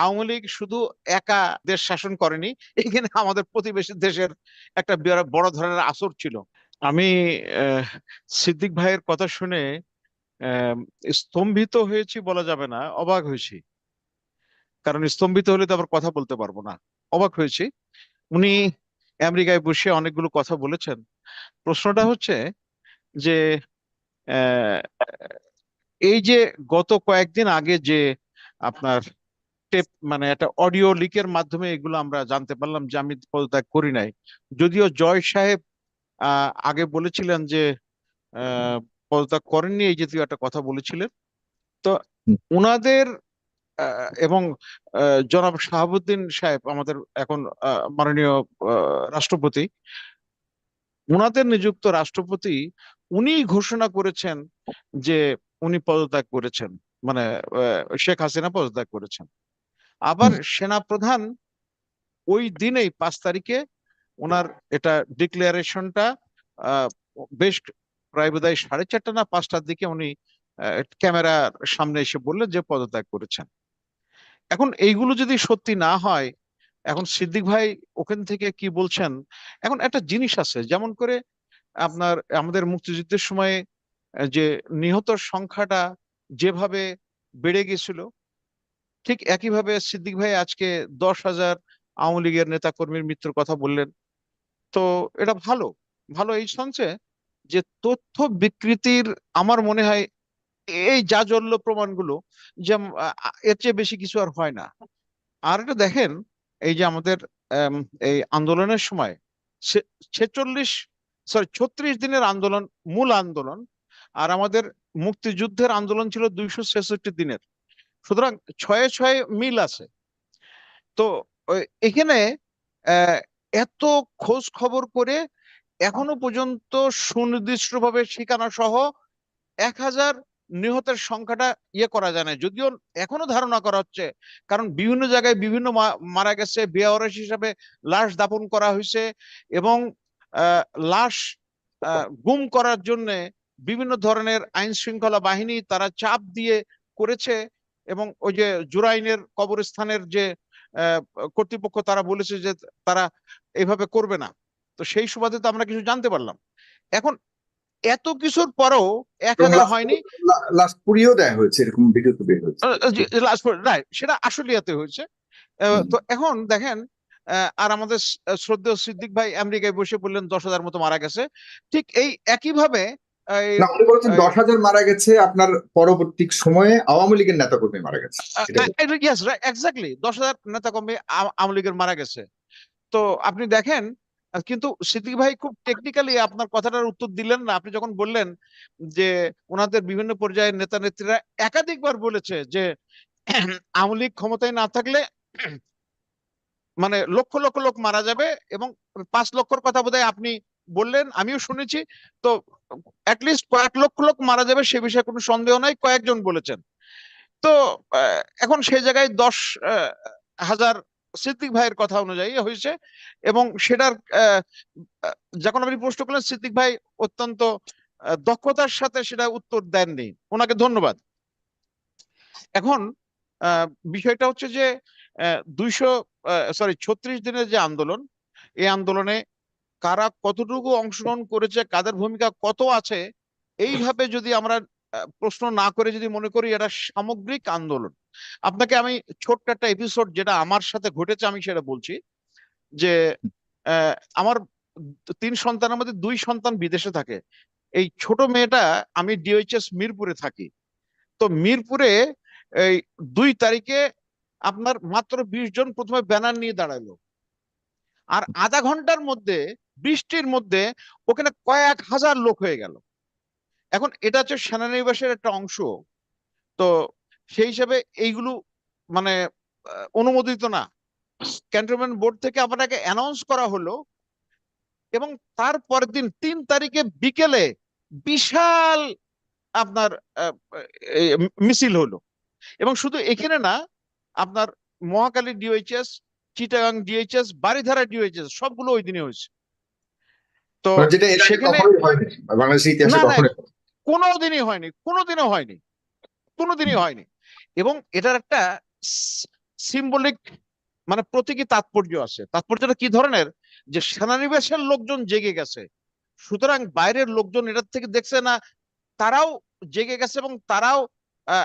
আওয়ামী লীগ শুধু একা দেশ শাসন করেনি, এখানে আমাদের প্রতিবেশী দেশের একটা বড় ধরনের আসর ছিল। আমি সিদ্দিক ভাইয়ের কথা শুনে স্তম্ভিত হয়েছি বলা যাবে না, অবাক হয়েছি। কারণ স্তম্ভিত হলে তো আবার কথা বলতে পারব না। অবাক হয়েছি। উনি আমেরিকায় বসে অনেকগুলো কথা বলেছেন। প্রশ্নটা হচ্ছে যে এই যে গত কয়েকদিন আগে যে আপনার টেপ মানে একটা অডিও লিকের মাধ্যমে এগুলো আমরা জানতে পারলাম যে আমি পদত্যাগ করি নাই। যদিও জয় সাহেব আগে বলেছিলেন যে পদত্যাগ করেননি, এই জাতীয় একটা কথা বলেছিলেন। তো। উনাদের এবং জনাব শাহাবুদ্দিন সাহেব আমাদের এখন মাননীয় রাষ্ট্রপতি, উনাদের নিযুক্ত রাষ্ট্রপতি উনি ঘোষণা করেছেন যে উনি পদত্যাগ করেছেন। মানে শেখ হাসিনা পদত্যাগ করেছেন। আবার সেনাপ্রধান ওই দিনেই পাঁচ তারিখে ওনার এটা ডিক্লারেশনটা বেশ প্রায় বোধহয় সাড়ে চারটা না পাঁচটার দিকে উনি ক্যামেরার সামনে এসে বললেন যে পদত্যাগ করেছেন। এখন এইগুলো যদি সত্যি না হয় এখন সিদ্দিক ভাই ওখান থেকে কি বলছেন? এখন একটা জিনিস আছে যেমন করে আপনার আমাদের মুক্তিযুদ্ধের সময়ে যে নিহত সংখ্যাটা যেভাবে বেড়ে গেছিল ঠিক একইভাবে সিদ্দিক ভাই আজকে দশ হাজার আওয়ামী লীগের নেতা কর্মীর মৃত্যুর কথা বললেন। তো এটা ভালো ভালো এই সঞ্চে যে তথ্য বিকৃতির আমার মনে হয় এই প্রমাণগুলো যে আম- আ- আ- এর চেয়ে বেশি কিছু আর হয় না। আর এটা দেখেন এই যে আমাদের আম, এই আন্দোলনের সময় ছেচল্লিশ সরি ছত্রিশ দিনের আন্দোলন মূল আন্দোলন আর আমাদের মুক্তিযুদ্ধের আন্দোলন ছিল দুইশো ছেষট্টি দিনের। সুতরাং ছয়ে ছয়ে মিল আছে। তো এখানে এত খোঁজ খবর করে এখনও পর্যন্ত সুনির্দিষ্টভাবে ঠিকানা সহ এক হাজার নিহতের সংখ্যাটা ইয়ে করা যায় না যদিও এখনও ধারণা করা হচ্ছে, কারণ বিভিন্ন জায়গায় বিভিন্ন মারা গেছে বেআওয়ারিশ হিসাবে লাশ দাপন করা হয়েছে এবং লাশ গুম করার জন্য বিভিন্ন ধরনের আইন শৃঙ্খলা বাহিনী তারা চাপ দিয়ে করেছে এবং ওই যে জুরাইনের কবরস্থানের যে কর্তৃপক্ষ তারা বলেছে যে তারা এইভাবে করবে না। তো সেই সুবাদে তো আমরা কিছু জানতে পারলাম। এখন এত কিছুর পরেও এক হাজার হয়নি। লাস্ট পুরিও দেয়া হয়েছে এরকম ভিডিও তো বের হয়েছে। রাইট সেটা আসলিয়াতে হয়েছে। আহ, তো এখন দেখেন আহ, আর আমাদের শ্রদ্ধেয় সিদ্দিক ভাই আমেরিকায় বসে বললেন দশ হাজার মতো মারা গেছে। ঠিক এই একইভাবে না উনি বলছেন দশ হাজার মারা গেছে আপনার পরবর্তী সময়ে আওয়ামী লীগের নেতাকর্মী মারা গেছে। এক্স্যাক্টলি দশ হাজার নেতা আওয়ামী লীগের মারা গেছে। তো আপনি দেখেন কিন্তু সিদ্দিক ভাই খুব টেকনিক্যালি আপনার কথাটার উত্তর দিলেন না। আপনি যখন বললেন যে ওনাদের বিভিন্ন পর্যায়ের নেতা নেত্রীরা একাধিকবার বলেছে যে আওয়ামী লীগ ক্ষমতায় না থাকলে মানে লক্ষ লক্ষ লোক মারা যাবে এবং পাঁচ লক্ষর কথা বোধহয় আপনি বললেন আমিও শুনেছি। তো অ্যাটলিস্ট কয়েক লক্ষ লোক মারা যাবে, সে বিষয়ে কোনো সন্দেহ নাই, কয়েকজন বলেছেন। তো এখন সেই জায়গায় দশ হাজার সিদ্দিক ভাইয়ের কথা অনুযায়ী হয়েছে এবং সেটার যখন আপনি প্রশ্ন করলেন, সিদ্দিক ভাই অত্যন্ত দক্ষতার সাথে সেটা উত্তর দেননি। ওনাকে ধন্যবাদ। এখন বিষয়টা হচ্ছে যে দুইশো সরি ছত্রিশ দিনের যে আন্দোলন, এই আন্দোলনে কারা কতটুকু অংশগ্রহণ করেছে, কাদের ভূমিকা কত আছে, এইভাবে যদি আমরা প্রশ্ন না করে যদি মনে করি এটা সামগ্রিক আন্দোলন। আপনাকে আমি ছোট্ট একটা এপিসোড যেটা আমার সাথে ঘটেছে আমি সেটা বলছি যে আমার তিন সন্তানের মধ্যে দুই সন্তান বিদেশে থাকে। এই ছোট মেয়েটা, আমি ডিওএইচএস মিরপুরে থাকি। তো মিরপুরে এই দুই তারিখে আপনার মাত্র বিশ জন প্রথমে ব্যানার নিয়ে দাঁড়াল। আর আধা ঘণ্টার মধ্যে, বৃষ্টির মধ্যে ওখানে কয়েক হাজার লোক হয়ে গেল। এখন এটা হচ্ছে সেনানিবাসের একটা অংশ। তো সেই হিসাবে এইগুলো মানে অনুমোদিত না। ক্যান্টনমেন্ট বোর্ড থেকে আপনাকে অ্যানাউন্স করা হলো এবং তার পরের দিন তিন তারিখে বিকেলে বিশাল আপনার মিছিল হলো। এবং শুধু এখানে না, আপনার Mohakhali DOHS Chittagong DHS Baridhara DOHS সবগুলো ওই দিনে হয়েছে। তো আগে সেখানে হয়নি। কোনোদিনই কোনোদিনও হয়নি কোনোদিনই হয়নি। এবং এটার একটা সিম্বলিক মানে প্রতীকী তাৎপর্য আছে। তাৎপর্যটা কি ধরনের? যে সেনানিবাসের লোকজন জেগে গেছে। সুতরাং বাইরের লোকজন এটার থেকে দেখছে না তারাও জেগে গেছে এবং তারাও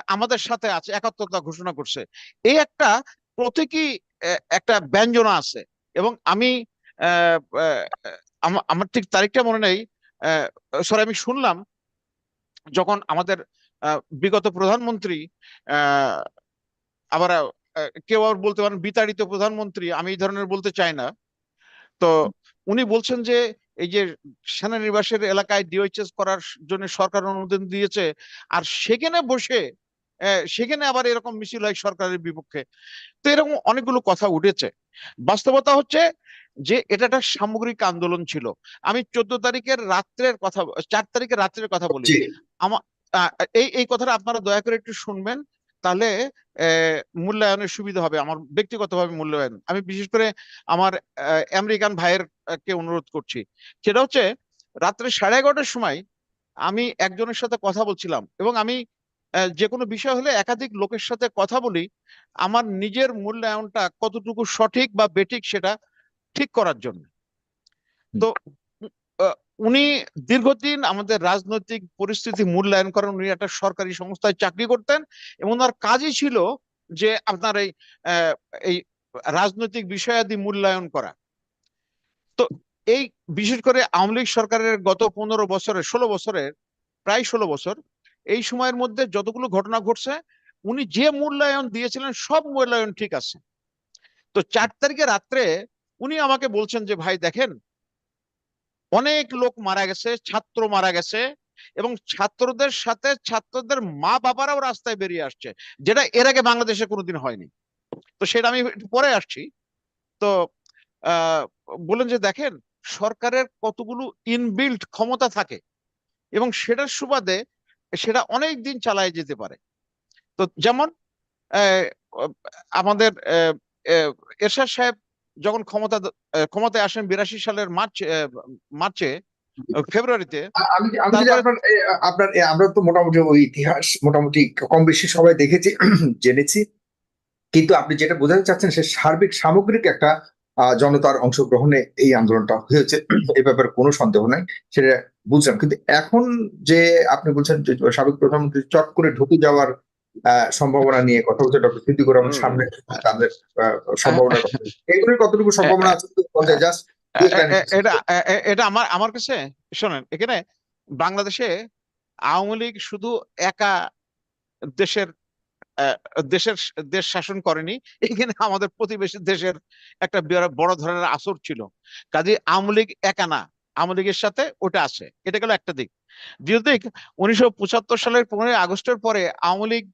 আমাদের সাথে আছে একাত্মতা ঘোষণা করছে। এই একটা প্রতীকী একটা ব্যঞ্জনা আছে। এবং আমি আমার ঠিক তারিখটা মনে নেই। সরি আমি শুনলাম যখন আমাদের বিগত প্রধানমন্ত্রী আবার কেউ আবার বলতে পারেন বিতাড়িত প্রধানমন্ত্রী, আমি এই ধরনের বলতে চাই না। তো উনি বলছেন যে, এই যে সেনানিবাসের এলাকায় ডিওএইচএস করার জন্য সরকার অনুমোদন দিয়েছে, আর সেখানে বসে সেখানে আবার এরকম মিছিল হয় সরকারের বিপক্ষে। তো এরকম অনেকগুলো কথা উঠেছে। বাস্তবতা হচ্ছে যে এটা একটা সামগ্রিক আন্দোলন ছিল। আমি চোদ্দ তারিখের রাত্রের কথা চার তারিখের রাত্রের কথা বলি। আহ, এই এই কথাটা আপনারা দয়া করে একটু শুনবেন। তাহলে আহ, মূল্যায়নের সুবিধা হবে আমার ব্যক্তিগতভাবে মূল্যায়ন। আমি বিশেষ করে আমার আমেরিকান ভাইয়ের কে অনুরোধ করছি। সেটা হচ্ছে রাত্রে সাড়ে এগারোটার সময় আমি একজনের সাথে কথা বলছিলাম এবং আমি যে কোনো বিষয় হলে একাধিক লোকের সাথে কথা বলি আমার নিজের মূল্যায়নটা কতটুকু সঠিক বা বেঠিক সেটা ঠিক করার জন্য। তো উনি দীর্ঘদিন আমাদের রাজনৈতিক পরিস্থিতি মূল্যায়ন করেন উনি একটা সরকারি সংস্থায় চাকরি করতেন এবং ওনার কাজই ছিল যে আপনার এই এই রাজনৈতিক বিষয়াদি মূল্যায়ন করা। তো এই বিশেষ করে আওয়ামী লীগ সরকারের গত পনেরো বছরের ষোলো বছরের প্রায় ষোলো বছর এই সময়ের মধ্যে যতগুলো ঘটনা ঘটছে, উনি যে মূল্যায়ন দিয়েছিলেন, সব মূল্যায়ন ঠিক আছে। তো চার তারিখে রাত্রে উনি আমাকে বলছেন যে, ভাই, দেখেন, অনেক লোক মারা গেছে, ছাত্র মারা গেছে, এবং ছাত্রদের সাথে ছাত্রদের মা বাবারাও রাস্তায় বেরিয়ে আসছে, যেটা এর আগে বাংলাদেশে কোনোদিন হয়নি। তো সেটা আমি পরে আসছি। তো বলেন যে, দেখেন, সরকারের কতগুলো ইনবিল্ট ক্ষমতা থাকে, এবং সেটার সুবাদে সেটা অনেক দিন চালায় যেতে পারে। তো যেমন আমাদের এরশাদ সাহেব যখন ক্ষমতা ক্ষমতায় আসেন বিরাশি সালের মার্চ মার্চে ফেব্রুয়ারিতে আপনার আমরা তো মোটামুটি ওই ইতিহাস মোটামুটি কম বেশি সবাই দেখেছি জেনেছি। কিন্তু আপনি যেটা বোঝাতে চাচ্ছেন সে সার্বিক সামগ্রিক একটা জনতার অংশগ্রহণে এই আন্দোলনটা হয়েছে। এ ব্যাপারে কোনো সন্দেহ নাই সেটা বুঝলাম। কিন্তু এখন যে আপনি বলছেন যে সাবেক প্রধানমন্ত্রী চট করে ঢুকে যাওয়ার সম্ভাবনা নিয়ে কথা বলছে ডক্টর সিদ্দিকুর রহমান সামনে তাদের সম্ভাবনা এগুলোর কতটুকু সম্ভাবনা আছে জাস্ট এটা এটা আমার আমার কাছে শোনেন এখানে বাংলাদেশে আওয়ামী লীগ শুধু একা দেশের দেশের দেশ শাসন করেনি, এখানে আমাদের প্রতিবেশী দেশের একটা বড় ধরনের আসর ছিল। কাজে আওয়ামী লীগ একা না, আওয়ামী লীগের সাথে ওটা আছে। এটা গেল একটা দিক। দ্বিতীয় দিক, উনিশশো পঁচাত্তর সালের পনেরোই আগস্টের পরে আওয়ামী লীগ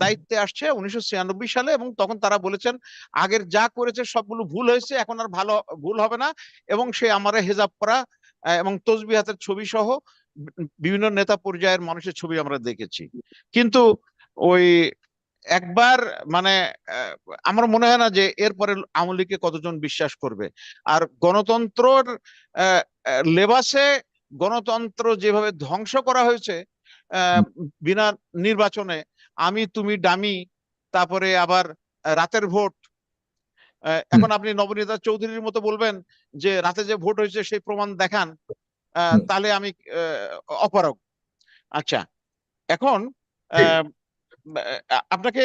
দায়িত্বে আসছে উনিশশো ছিয়ানব্বই সালে এবং তখন তারা বলেছেন, আগের যা করেছে সবগুলো ভুল হয়েছে, এখন আর ভালো, ভুল হবে না এবং সে আমার হেজাব করা এবং তসবি হাতের ছবি সহ বিভিন্ন নেতা পর্যায়ের মানুষের ছবি আমরা দেখেছি। কিন্তু ওই একবার মানে আমার মনে হয় না যে এরপরে আওয়ামী লীগকে কতজন বিশ্বাস করবে। আর গণতন্ত্রর লেবাসে গণতন্ত্র যেভাবে ধ্বংস করা হয়েছে বিনা নির্বাচনে আমি তুমি ডামি তারপরে আবার রাতের ভোট এখন আপনি নবনীতা চৌধুরীর মতো বলবেন যে রাতে যে ভোট হয়েছে সেই প্রমাণ দেখান তাহলে আমি আহ, অপারগ। আচ্ছা এখন আপনাকে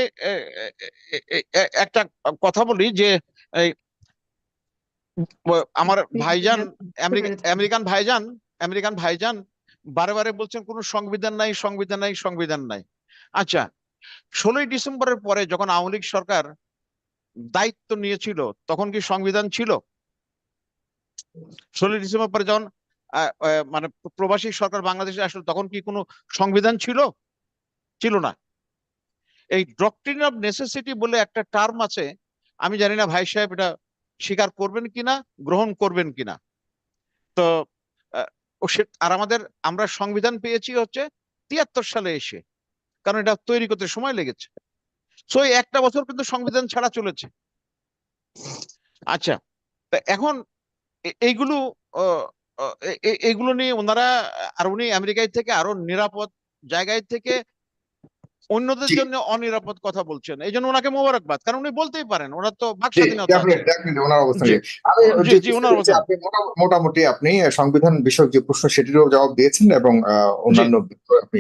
একটা কথা বলি যে আমার ভাইজান আমেরিকান ভাইজান আমেরিকান ভাইজান বারে বারে বলছেন কোনো সংবিধান নাই সংবিধান নাই সংবিধান নাই। আচ্ছা ষোলোই ডিসেম্বরের পরে যখন আওয়ামী লীগ সরকার দায়িত্ব নিয়েছিল তখন কি সংবিধান ছিল? ষোলোই ডিসেম্বর পরে যখন মানে প্রবাসী সরকার বাংলাদেশে আসলো তখন কি কোনো সংবিধান ছিল? ছিল না। এই ডক্ট্রিন অফ নেসেসিটি বলে একটা টার্ম আছে, আমি জানি না ভাই সাহেব এটা স্বীকার করবেন কিনা, গ্রহণ করবেন কিনা। তো আর আমাদের, আমরা সংবিধান পেয়েছি হচ্ছে তিয়াত্তর সালে এসে, কারণ এটা তৈরি করতে সময় লেগেছে। সো একটা বছর কিন্তু সংবিধান ছাড়া চলেছে। আচ্ছা এখন এইগুলো এইগুলো নিয়ে ওনারা, আর উনি আমেরিকায় থেকে আরও নিরাপদ জায়গায় থেকে অন্যদের জন্য অনিরাপদ কথা বলছেন। এই জন্য ওনাকে মোবারকবাদ কারণ উনি বলতেই পারেন ওনার তো বাক স্বাধীনতা মোটামুটি আপনি সংবিধান বিষয়ক যে প্রশ্ন সেটিরও জবাব দিয়েছেন এবং আহ, অন্যান্য আপনি